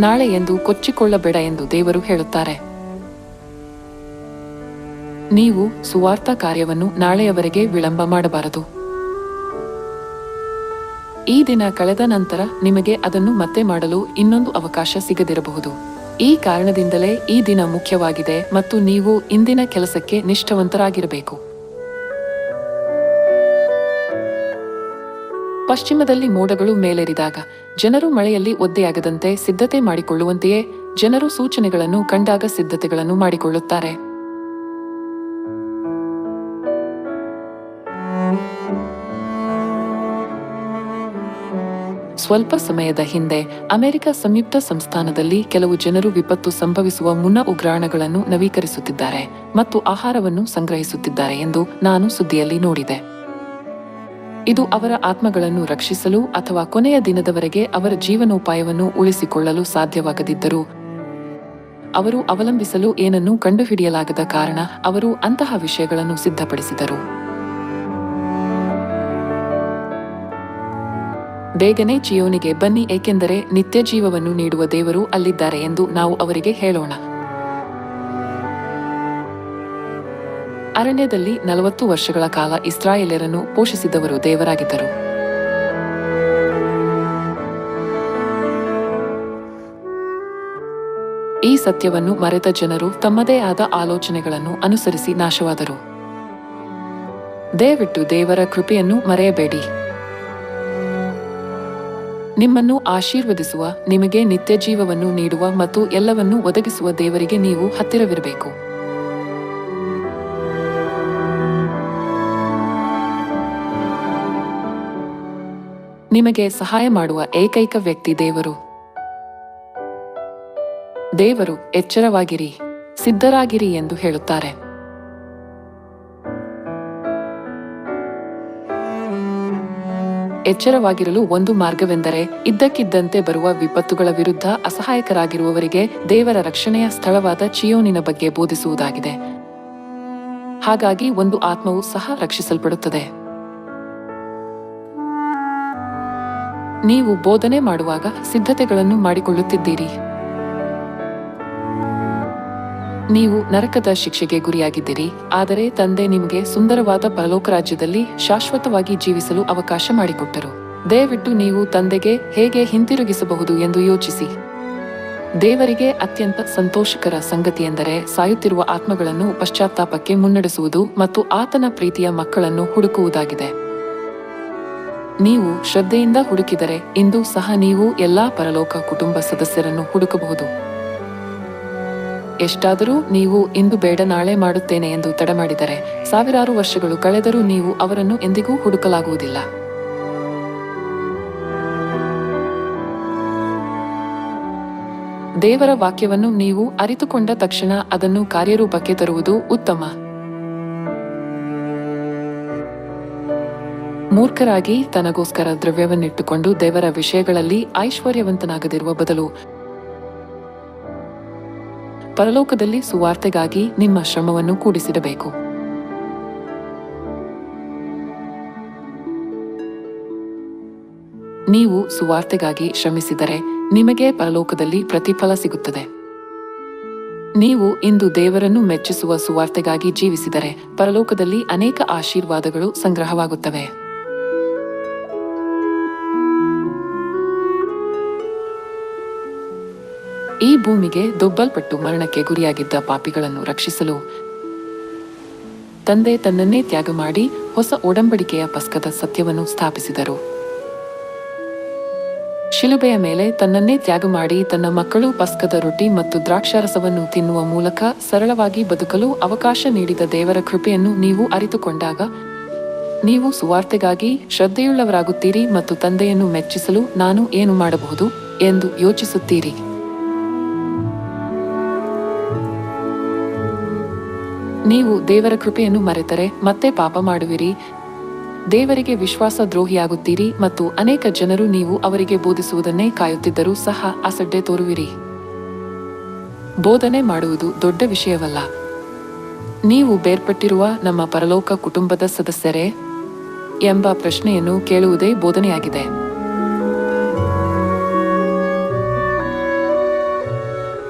ನಾಳೆ ಎಂದು ಕೊಚ್ಚಿಕೊಳ್ಳಬೇಡ ಎಂದು ದೇವರು ಹೇಳುತ್ತಾರೆ. ನೀವು ಸುವಾರ್ಥ ಕಾರ್ಯವನ್ನು ನಾಳೆಯವರೆಗೆ ವಿಳಂಬ ಮಾಡಬಾರದು. ಈ ದಿನ ಕಳೆದ ನಂತರ ನಿಮಗೆ ಅದನ್ನು ಮತ್ತೆ ಮಾಡಲು ಇನ್ನೊಂದು ಅವಕಾಶ ಸಿಗದಿರಬಹುದು. ಈ ಕಾರಣದಿಂದಲೇ ಈ ದಿನ ಮುಖ್ಯವಾಗಿದೆ ಮತ್ತು ನೀವು ಇಂದಿನ ಕೆಲಸಕ್ಕೆ ನಿಷ್ಠವಂತರಾಗಿರಬೇಕು. ಪಶ್ಚಿಮದಲ್ಲಿ ಮೋಡಗಳು ಮೇಲೇರಿದಾಗ ಜನರು ಮಳೆಯಲ್ಲಿ ಒದ್ದೆಯಾಗದಂತೆ ಸಿದ್ಧತೆ ಮಾಡಿಕೊಳ್ಳುವಂತೆಯೇ ಜನರು ಸೂಚನೆಗಳನ್ನು ಕಂಡಾಗ ಸಿದ್ಧತೆಗಳನ್ನು ಮಾಡಿಕೊಳ್ಳುತ್ತಾರೆ. ಸ್ವಲ್ಪ ಸಮಯದ ಹಿಂದೆ ಅಮೆರಿಕ ಸಂಯುಕ್ತ ಸಂಸ್ಥಾನದಲ್ಲಿ ಕೆಲವು ಜನರು ವಿಪತ್ತು ಸಂಭವಿಸುವ ಮುನ್ನ ಉಗ್ರಾಣಗಳನ್ನು ನವೀಕರಿಸುತ್ತಿದ್ದಾರೆ ಮತ್ತು ಆಹಾರವನ್ನು ಸಂಗ್ರಹಿಸುತ್ತಿದ್ದಾರೆ ಎಂದು ನಾನು ಸುದ್ದಿಯಲ್ಲಿ ನೋಡಿದೆ. ಇದು ಅವರ ಆತ್ಮಗಳನ್ನು ರಕ್ಷಿಸಲು ಅಥವಾ ಕೊನೆಯ ದಿನದವರೆಗೆ ಅವರ ಜೀವನೋಪಾಯವನ್ನು ಉಳಿಸಿಕೊಳ್ಳಲು ಸಾಧ್ಯವಾಗದಿದ್ದರು, ಅವರು ಅವಲಂಬಿಸಲು ಏನನ್ನೂ ಕಂಡುಹಿಡಿಯಲಾಗದ ಕಾರಣ ಅವರು ಅಂತಹ ವಿಷಯಗಳನ್ನು ಸಿದ್ಧಪಡಿಸಿದರು. ಬೇಗನೆ ಚಿಯೋನಿಗೆ ಬನ್ನಿ, ಏಕೆಂದರೆ ನಿತ್ಯ ಜೀವವನ್ನು ನೀಡುವ ದೇವರು ಅಲ್ಲಿದ್ದಾರೆ ಎಂದು ನಾವು ಅವರಿಗೆ ಹೇಳೋಣ. ಅರಣ್ಯದಲ್ಲಿ ನಲವತ್ತು ವರ್ಷಗಳ ಕಾಲ ಇಸ್ರಾಯೇಲರನ್ನು ಪೋಷಿಸಿದವರು ದೇವರಾಗಿದ್ದರು. ಈ ಸತ್ಯವನ್ನು ಮರೆತ ಜನರು ತಮ್ಮದೇ ಆದ ಆಲೋಚನೆಗಳನ್ನು ಅನುಸರಿಸಿ ನಾಶವಾದರು. ದಯವಿಟ್ಟು ದೇವರ ಕೃಪೆಯನ್ನು ಮರೆಯಬೇಡಿ. ನಿಮ್ಮನ್ನು ಆಶೀರ್ವದಿಸುವ, ನಿಮಗೆ ನಿತ್ಯ ಜೀವವನ್ನು ನೀಡುವ ಮತ್ತು ಎಲ್ಲವನ್ನೂ ಒದಗಿಸುವ ದೇವರಿಗೆ ನೀವು ಹತ್ತಿರವಿರಬೇಕು. ನಿಮಗೆ ಸಹಾಯ ಮಾಡುವ ಏಕೈಕ ವ್ಯಕ್ತಿ ದೇವರು. ದೇವರು ಎಚ್ಚರವಾಗಿರಿ, ಸಿದ್ಧರಾಗಿರಿ ಎಂದು ಹೇಳುತ್ತಾರೆ. ಎಚ್ಚರವಾಗಿರಲು ಒಂದು ಮಾರ್ಗವೆಂದರೆ ಇದ್ದಕ್ಕಿದ್ದಂತೆ ಬರುವ ವಿಪತ್ತುಗಳ ವಿರುದ್ಧ ಅಸಹಾಯಕರಾಗಿರುವವರಿಗೆ ದೇವರ ರಕ್ಷಣೆಯ ಸ್ಥಳವಾದ ಚಿಯೋನಿನ ಬಗ್ಗೆ ಬೋಧಿಸುವುದಾಗಿದೆ. ಹಾಗಾಗಿ ಒಂದು ಆತ್ಮವು ಸಹ ರಕ್ಷಿಸಲ್ಪಡುತ್ತದೆ. ನೀವು ಬೋಧನೆ ಮಾಡುವಾಗ ಸಿದ್ಧತೆಗಳನ್ನು ಮಾಡಿಕೊಳ್ಳುತ್ತಿದ್ದೀರಿ. ನೀವು ನರಕದ ಶಿಕ್ಷೆಗೆ ಗುರಿಯಾಗಿದ್ದೀರಿ, ಆದರೆ ತಂದೆ ನಿಮಗೆ ಸುಂದರವಾದ ಪರಲೋಕ ರಾಜ್ಯದಲ್ಲಿ ಶಾಶ್ವತವಾಗಿ ಜೀವಿಸಲು ಅವಕಾಶ ಮಾಡಿಕೊಟ್ಟರು. ದಯವಿಟ್ಟು ನೀವು ತಂದೆಗೆ ಹೇಗೆ ಹಿಂತಿರುಗಿಸಬಹುದು ಎಂದು ಯೋಚಿಸಿ. ದೇವರಿಗೆ ಅತ್ಯಂತ ಸಂತೋಷಕರ ಸಂಗತಿಯೆಂದರೆ ಸಾಯುತ್ತಿರುವ ಆತ್ಮಗಳನ್ನು ಪಶ್ಚಾತ್ತಾಪಕ್ಕೆ ಮುನ್ನಡೆಸುವುದು ಮತ್ತು ಆತನ ಪ್ರೀತಿಯ ಮಕ್ಕಳನ್ನು ಹುಡುಕುವುದಾಗಿದೆ. ನೀವು ಶ್ರದ್ಧೆಯಿಂದ ಹುಡುಕಿದರೆ ಇಂದು ಸಹ ನೀವು ಎಲ್ಲಾ ಪರಲೋಕ ಕುಟುಂಬ ಸದಸ್ಯರನ್ನು ಹುಡುಕಬಹುದು. ಎಷ್ಟಾದರೂ ನೀವು ಇಂದು ಬೇಡ ನಾಳೆ ಮಾಡುತ್ತೇನೆ ಎಂದು ತಡಮಾಡಿದರೆ ಸಾವಿರಾರು ವರ್ಷಗಳು ಕಳೆದರೂ ನೀವು ಅವರನ್ನು ಎಂದಿಗೂ ಹುಡುಕಲಾಗುವುದಿಲ್ಲ. ದೇವರ ವಾಕ್ಯವನ್ನು ನೀವು ಅರಿತುಕೊಂಡ ತಕ್ಷಣ ಅದನ್ನು ಕಾರ್ಯರೂಪಕ್ಕೆ ತರುವುದು ಉತ್ತಮ. ಮೂರ್ಖರಾಗಿ ತನಗೋಸ್ಕರ ದ್ರವ್ಯವನ್ನಿಟ್ಟುಕೊಂಡು ದೇವರ ವಿಷಯಗಳಲ್ಲಿ ಐಶ್ವರ್ಯವಂತನಾಗದಿರುವ ಬದಲು ಪರಲೋಕದಲ್ಲಿ ಸುವಾರ್ತೆಗಾಗಿ ನಿಮ್ಮ ಶ್ರಮವನ್ನು ಕೂಡಿಸಿಡಬೇಕು. ನೀವು ಸುವಾರ್ತೆಗಾಗಿ ಶ್ರಮಿಸಿದರೆ ನಿಮಗೆ ಪರಲೋಕದಲ್ಲಿ ಪ್ರತಿಫಲ ಸಿಗುತ್ತದೆ. ನೀವು ಇಂದು ದೇವರನ್ನು ಮೆಚ್ಚಿಸುವ ಸುವಾರ್ತೆಗಾಗಿ ಜೀವಿಸಿದರೆ ಪರಲೋಕದಲ್ಲಿ ಅನೇಕ ಆಶೀರ್ವಾದಗಳು ಸಂಗ್ರಹವಾಗುತ್ತವೆ. ಈ ಭೂಮಿಗೆ ದೊಬ್ಬಲ್ಪಟ್ಟು ಮರಣಕ್ಕೆ ಗುರಿಯಾಗಿದ್ದ ಪಾಪಿಗಳನ್ನು ರಕ್ಷಿಸಲು ತಂದೆ ತನ್ನನ್ನೇ ತ್ಯಾಗ ಮಾಡಿ ಹೊಸ ಒಡಂಬಡಿಕೆಯ ಪಸ್ಕದ ಸತ್ಯವನ್ನು ಸ್ಥಾಪಿಸಿದರು. ಶಿಲುಬೆಯ ಮೇಲೆ ತನ್ನನ್ನೇ ತ್ಯಾಗ ಮಾಡಿ ತನ್ನ ಮಕ್ಕಳು ಪಸ್ಕದ ರೊಟ್ಟಿ ಮತ್ತು ದ್ರಾಕ್ಷಾರಸವನ್ನು ತಿನ್ನುವ ಮೂಲಕ ಸರಳವಾಗಿ ಬದುಕಲು ಅವಕಾಶ ನೀಡಿದ ದೇವರ ಕೃಪೆಯನ್ನು ನೀವು ಅರಿತುಕೊಂಡಾಗ ನೀವು ಸುವಾರ್ತೆಗಾಗಿ ಶ್ರದ್ಧೆಯುಳ್ಳವರಾಗುತ್ತೀರಿ ಮತ್ತು ತಂದೆಯನ್ನು ಮೆಚ್ಚಿಸಲು ನಾನು ಏನು ಮಾಡಬಹುದು ಎಂದು ಯೋಚಿಸುತ್ತೀರಿ. ನೀವು ದೇವರ ಕೃಪೆಯನ್ನು ಮರೆತರೆ, ಮತ್ತೆ ಪಾಪ ಮಾಡುವಿರಿ. ದೇವರಿಗೆ ವಿಶ್ವಾಸ ದ್ರೋಹಿಯಾಗುತ್ತೀರಿ ಮತ್ತು ಅನೇಕ ಜನರು ನೀವು ಅವರಿಗೆ ಬೋಧಿಸುವುದನ್ನೇ ಕಾಯುತ್ತಿದ್ದರೂ ಸಹ ಅಸಡ್ಡೆ ತೋರುವಿರಿ. ಬೋಧನೆ ಮಾಡುವುದು ದೊಡ್ಡ ವಿಷಯವಲ್ಲ. ನೀವು ಬೇರ್ಪಟ್ಟಿರುವ ನಮ್ಮ ಪರಲೋಕ ಕುಟುಂಬದ ಸದಸ್ಯರೇ ಎಂಬ ಪ್ರಶ್ನೆಯನ್ನು ಕೇಳುವುದೇ ಬೋಧನೆಯಾಗಿದೆ.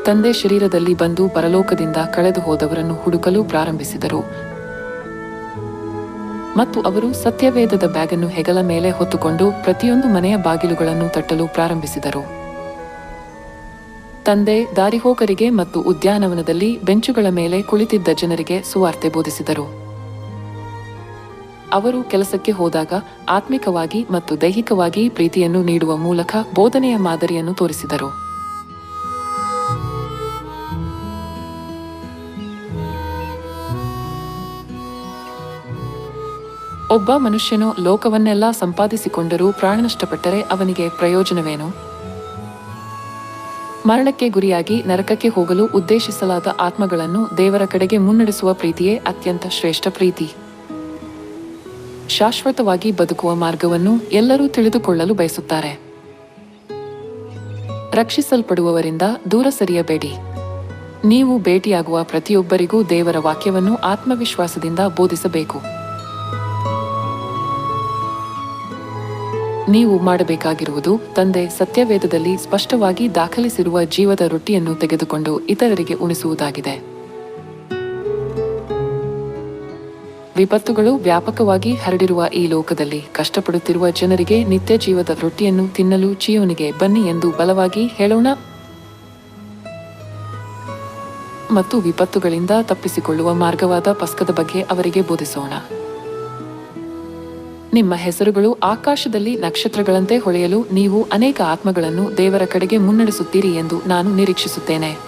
ತಂದೆ ಶರೀರದಲ್ಲಿ ಬಂದು ಪರಲೋಕದಿಂದ ಕಳೆದು ಹೋದವರನ್ನು ಹುಡುಕಲು ಪ್ರಾರಂಭಿಸಿದರು. ಮತ್ತು ಅವರು ಸತ್ಯವೇದದ ಬ್ಯಾಗನ್ನು ಹೆಗಲ ಮೇಲೆ ಹೊತ್ತುಕೊಂಡು ಪ್ರತಿಯೊಂದು ಮನೆಯ ಬಾಗಿಲುಗಳನ್ನು ತಟ್ಟಲು ಪ್ರಾರಂಭಿಸಿದರು. ತಂದೆ ದಾರಿಹೋಕರಿಗೆ ಮತ್ತು ಉದ್ಯಾನವನದಲ್ಲಿ ಬೆಂಚುಗಳ ಮೇಲೆ ಕುಳಿತಿದ್ದ ಜನರಿಗೆ ಸುವಾರ್ತೆ ಬೋಧಿಸಿದರು. ಅವರು ಕೆಲಸಕ್ಕೆ ಹೋದಾಗ ಆತ್ಮಿಕವಾಗಿ ಮತ್ತು ದೈಹಿಕವಾಗಿ ಪ್ರೀತಿಯನ್ನು ನೀಡುವ ಮೂಲಕ ಬೋಧನೆಯ ಮಾದರಿಯನ್ನು ತೋರಿಸಿದರು. ಒಬ್ಬ ಮನುಷ್ಯನು ಲೋಕವನ್ನೆಲ್ಲ ಸಂಪಾದಿಸಿಕೊಂಡರೂ ಪ್ರಾಣ ನಷ್ಟಪಟ್ಟರೆ ಅವನಿಗೆ ಪ್ರಯೋಜನವೇನು? ಮರಣಕ್ಕೆ ಗುರಿಯಾಗಿ ನರಕಕ್ಕೆ ಹೋಗಲು ಉದ್ದೇಶಿಸಲಾದ ಆತ್ಮಗಳನ್ನು ದೇವರ ಕಡೆಗೆ ಮುನ್ನಡೆಸುವ ಪ್ರೀತಿಯೇ ಅತ್ಯಂತ ಶ್ರೇಷ್ಠ ಪ್ರೀತಿ. ಶಾಶ್ವತವಾಗಿ ಬದುಕುವ ಮಾರ್ಗವನ್ನು ಎಲ್ಲರೂ ತಿಳಿದುಕೊಳ್ಳಲು ಬಯಸುತ್ತಾರೆ. ರಕ್ಷಿಸಲ್ಪಡುವವರಿಂದ ದೂರ ಸರಿಯಬೇಡಿ. ನೀವು ಭೇಟಿಯಾಗುವ ಪ್ರತಿಯೊಬ್ಬರಿಗೂ ದೇವರ ವಾಕ್ಯವನ್ನು ಆತ್ಮವಿಶ್ವಾಸದಿಂದ ಬೋಧಿಸಬೇಕು. ನೀವು ಮಾಡಬೇಕಾಗಿರುವುದು ತಂದೆ ಸತ್ಯವೇದದಲ್ಲಿ ಸ್ಪಷ್ಟವಾಗಿ ದಾಖಲಿಸಿರುವ ಜೀವದ ರೊಟ್ಟಿಯನ್ನು ತೆಗೆದುಕೊಂಡು ಇತರರಿಗೆ ಉಣಿಸುವುದಾಗಿದೆ. ವಿಪತ್ತುಗಳು ವ್ಯಾಪಕವಾಗಿ ಹರಡಿರುವ ಈ ಲೋಕದಲ್ಲಿ ಕಷ್ಟಪಡುತ್ತಿರುವ ಜನರಿಗೆ ನಿತ್ಯ ಜೀವದ ರೊಟ್ಟಿಯನ್ನು ತಿನ್ನಲು ಚಿಯೋನಿಗೆ ಬನ್ನಿ ಎಂದು ಬಲವಾಗಿ ಹೇಳೋಣ. ಮತ್ತು ವಿಪತ್ತುಗಳಿಂದ ತಪ್ಪಿಸಿಕೊಳ್ಳುವ ಮಾರ್ಗವಾದ ಪಸ್ಕದ ಬಗ್ಗೆ ಅವರಿಗೆ ಬೋಧಿಸೋಣ. ನಿಮ್ಮ ಹೆಸರುಗಳು ಆಕಾಶದಲ್ಲಿ ನಕ್ಷತ್ರಗಳಂತೆ ಹೊಳೆಯಲು ನೀವು ಅನೇಕ ಆತ್ಮಗಳನ್ನು ದೇವರ ಕಡೆಗೆ ಮುನ್ನಡೆಸುತ್ತೀರಿ ಎಂದು ನಾನು ನಿರೀಕ್ಷಿಸುತ್ತೇನೆ.